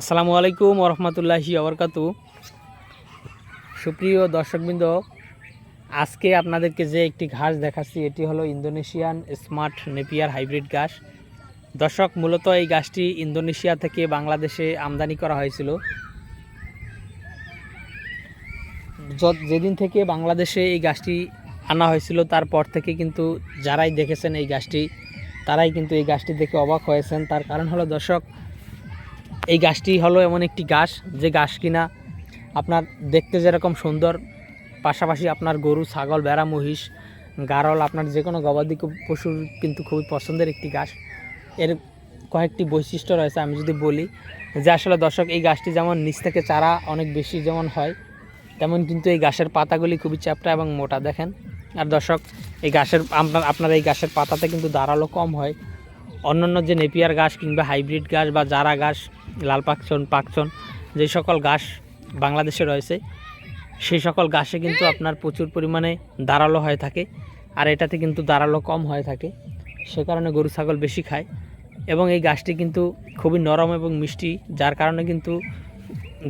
আসসালামু আলাইকুম ওরহমতুল্লাহি আবরকাতু সুপ্রিয় দর্শকবৃন্দ, আজকে আপনাদেরকে যে একটি ঘাস দেখাচ্ছি, এটি হলো ইন্দোনেশিয়ান স্মার্ট নেপিয়ার হাইব্রিড ঘাস। দর্শক, মূলত এই গাছটি ইন্দোনেশিয়া থেকে বাংলাদেশে আমদানি করা হয়েছিল। যেদিন থেকে বাংলাদেশে এই গাছটি আনা হয়েছিল, তারপর থেকে কিন্তু যারাই দেখেছেন এই গাছটি তারাই কিন্তু এই গাছটি দেখে অবাক হয়েছেন। তার কারণ হলো, দর্শক এই গাছটি হলো এমন একটি গাছ, যে গাছ কিনা আপনার দেখতে যেরকম সুন্দর, পাশাপাশি আপনার গরু, ছাগল বেড়া মহিষ, গারল, আপনার যে কোনো গবাদি পশুর কিন্তু খুবই পছন্দের একটি গাছ। এর কয়েকটি বৈশিষ্ট্য রয়েছে আমি যদি বলি, যে আসলে দর্শক, এই গাছটি যেমন নিচ থেকে চারা অনেক বেশি যেমন হয়, তেমন কিন্তু এই গাছের পাতাগুলি খুবই চ্যাপটা এবং মোটা, দেখেন। আর দর্শক, এই গাছের আপনার আপনার এই গাছের পাতাতে কিন্তু দাঁড়াল কম হয়। অন্যান্য যে নেপিয়ার গাছ কিংবা হাইব্রিড গাছ বা জারা গাছ লাল পাকচন পাকচন যে সকল গাছ বাংলাদেশে রয়েছে, সেই সকল গাছে কিন্তু আপনার প্রচুর পরিমাণে দাঁড়াল হয়ে থাকে আর এটাতে কিন্তু দাঁড়াল কম হয়ে থাকে। সে কারণে গরু, ছাগল বেশি খায় এবং এই গাছটি কিন্তু খুবই নরম এবং মিষ্টি, যার কারণে কিন্তু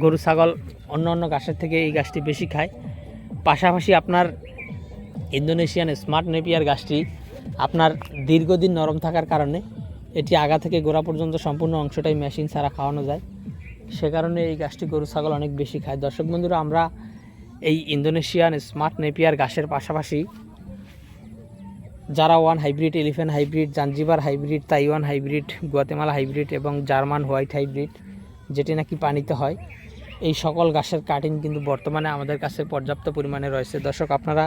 গরু, ছাগল অন্য অন্য গাছের থেকে এই গাছটি বেশি খায়। পাশাপাশি আপনার ইন্দোনেশিয়ান স্মার্ট নেপিয়ার গাছটি আপনার দীর্ঘদিন নরম থাকার কারণে এটি আগা থেকে গোড়া পর্যন্ত সম্পূর্ণ অংশটাই মেশিন ছাড়া খাওয়ানো যায়। সে কারণে এই গাছটি গরু, ছাগল অনেক বেশি খায়। দর্শক বন্ধুরা, আমরা এই ইন্দোনেশিয়ান স্মার্ট নেপিয়ার গাছের পাশাপাশি যারা one hybrid, elephant hybrid, Zanzibar hybrid, Taiwan hybrid, Guatemala hybrid এবং জার্মান হোয়াইট হাইব্রিড, যেটি নাকি পানিতে হয়, এই সকল গাছের কাটিং কিন্তু বর্তমানে আমাদের কাছে পর্যাপ্ত পরিমাণে রয়েছে। দর্শক, আপনারা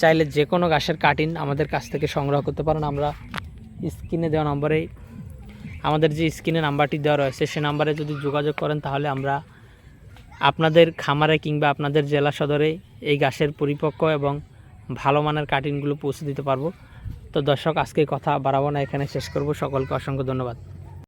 চাইলে যে কোনো গাছের কাটিং আমাদের কাছ থেকে সংগ্রহ করতে পারেন। আমরা স্ক্রিনে দেওয়া নম্বরে, আমাদের যে স্ক্রিনে নাম্বারটি দেওয়া রয়েছে, সে নাম্বারে যদি যোগাযোগ করেন, তাহলে আমরা আপনাদের খামারে কিংবা আপনাদের জেলা সদরে এই গাছের পরিপক্ক এবং ভালো মানের কাটিংগুলো পৌঁছে দিতে পারব। তো দর্শক, আজকে কথা বাড়াবো না, এখানে শেষ করব। সকলকে অসংখ্য ধন্যবাদ।